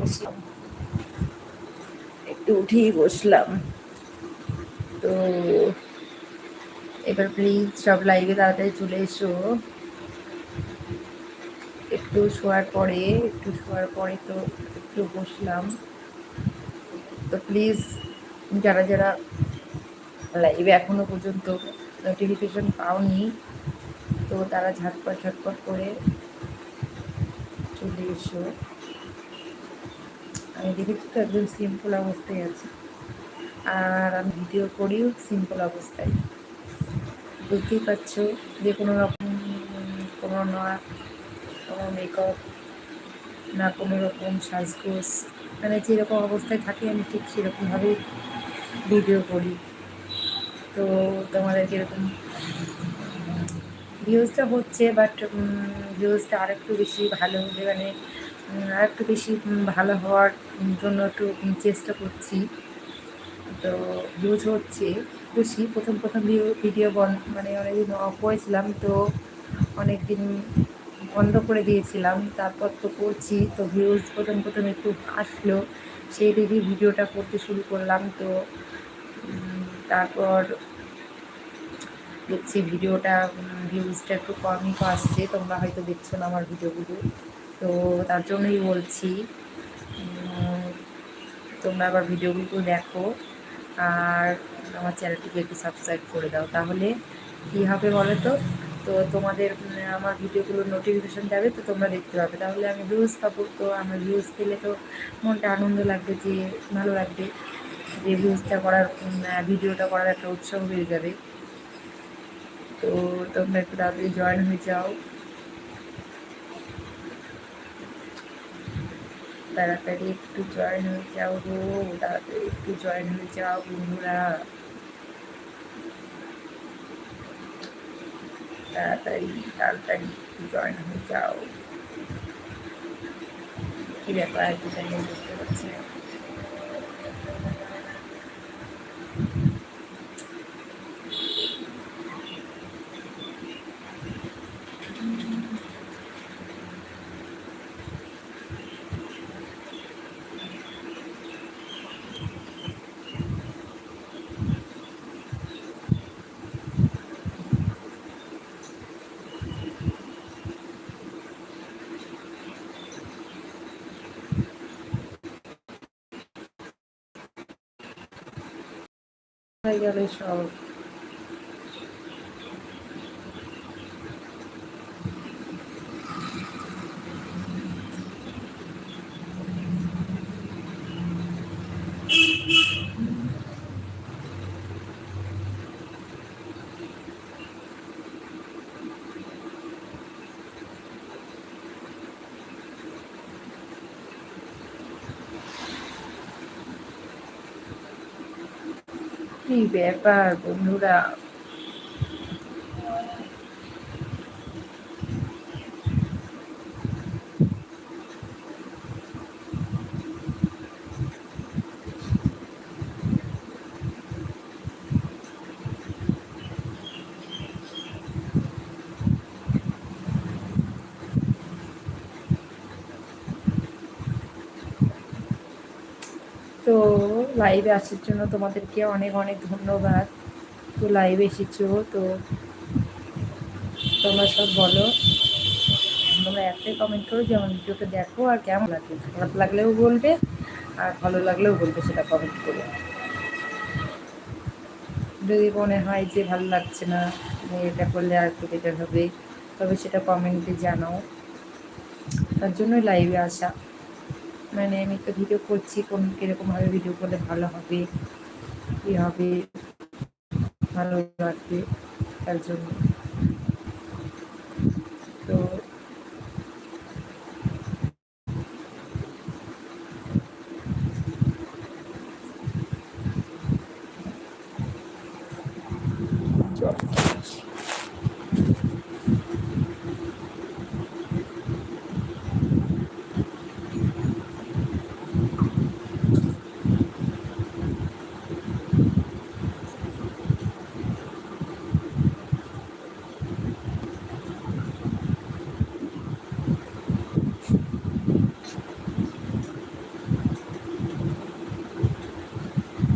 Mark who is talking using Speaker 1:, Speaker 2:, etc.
Speaker 1: বসলাম। একটু উঠেই বসলাম। তো এবার প্লিজ সব লাইভে তাড়াতাড়ি চলে এসো। একটু শোয়ার পরে, একটু শোয়ার পরে তো একটু বসলাম। তো প্লিজ যারা যারা লাইভে এখনও পর্যন্ত নোটিফিকেশন পাওনি, তো তারা ঝটপট ঝটপট করে চলে এসো। আমি দেখেছি তো একদম সিম্পল অবস্থায় আছে। আর আমি ভিডিও করিও সিম্পল অবস্থায়। বুঝতেই পারছ যে কোনো রকম, কোনো না কোনো মেকআপ না কোনো রকম সাজগোজ মানে যেরকম অবস্থায় থাকি আমি ঠিক সেরকমভাবেই ভিডিও করি। তো তোমাদের কীরকম? ভিউজটা হচ্ছে বাট ভিউজটা আরেকটু বেশি ভালো হবে মানে আরেকটু বেশি ভালো হওয়ার জন্য একটু চেষ্টা করছি। তো ভিউজ হচ্ছে খুশি। প্রথম প্রথম ভিডিও বন মানে অনেকদিন অফ হয়েছিলাম তো অনেক দিন বন্ধ করে দিয়েছিলাম। তারপর তো করছি, তো ভিউজ প্রথম প্রথম একটু আসলো। সেই দিকে ভিডিওটা করতে শুরু করলাম, তো তারপর দেখছি ভিডিওটা ভিউজটা একটু কমই আসছে। তোমরা হয়তো দেখছ না আমার ভিডিওগুলো। তো তার জন্যই বলছি তোমরা আবার ভিডিওগুলো দেখো আর আমার চ্যানেলটিকে একটু সাবস্ক্রাইব করে দাও। তাহলে কী হবে বলো তো তো তোমাদের আমার ভিডিওগুলোর নোটিফিকেশান যাবে, তো তোমরা দেখতে পাবে। তাহলে আমি ভিউজ পাবো, তো আমার ভিউজ পেলে তো মনটা আনন্দ লাগবে যে, ভালো লাগবে যে ভিউজটা করার ভিডিওটা করার একটা উৎসাহ হয়ে যাবে। তো তোমরা একটু তাড়াতাড়ি জয়েন হয়ে যাও। তাড়াতাড়ি একটু জয়েন হয়ে যাও গো, তাড়াতাড়ি একটু জয়েন হয়ে যাও বন্ধুরা। তাড়াতাড়ি তাড়াতাড়ি একটু জয়েন হয়ে যাও। কি ব্যাপার? একটু বুঝতে পারছি না। হয়ে গেলে সব কি ব্যাপার বন্ধুরা তো লাইভে আসার জন্য তোমাদেরকে অনেক অনেক ধন্যবাদ। তো লাইভে এসেছ, তো তোমরা সব বলো। তোমরা একটাই কমেন্ট করো যে আমার ভিডিওটা দেখো আর কেমন লাগে খারাপ লাগলেও বলবে, আর ভালো লাগলেও বলবে সেটা কমেন্ট করে। যদি মনে হয় যে ভালো লাগছে না এটা করলে আর একটু বেটার হবে, তবে সেটা কমেন্টে জানাও। তার জন্যই লাইভে আসা। মানে আমি তো ভিডিও করছি, কোন কীরকমভাবে ভিডিও করলে ভালো হবে, কী হবে, ভালো লাগবে তার জন্য তো Thank you.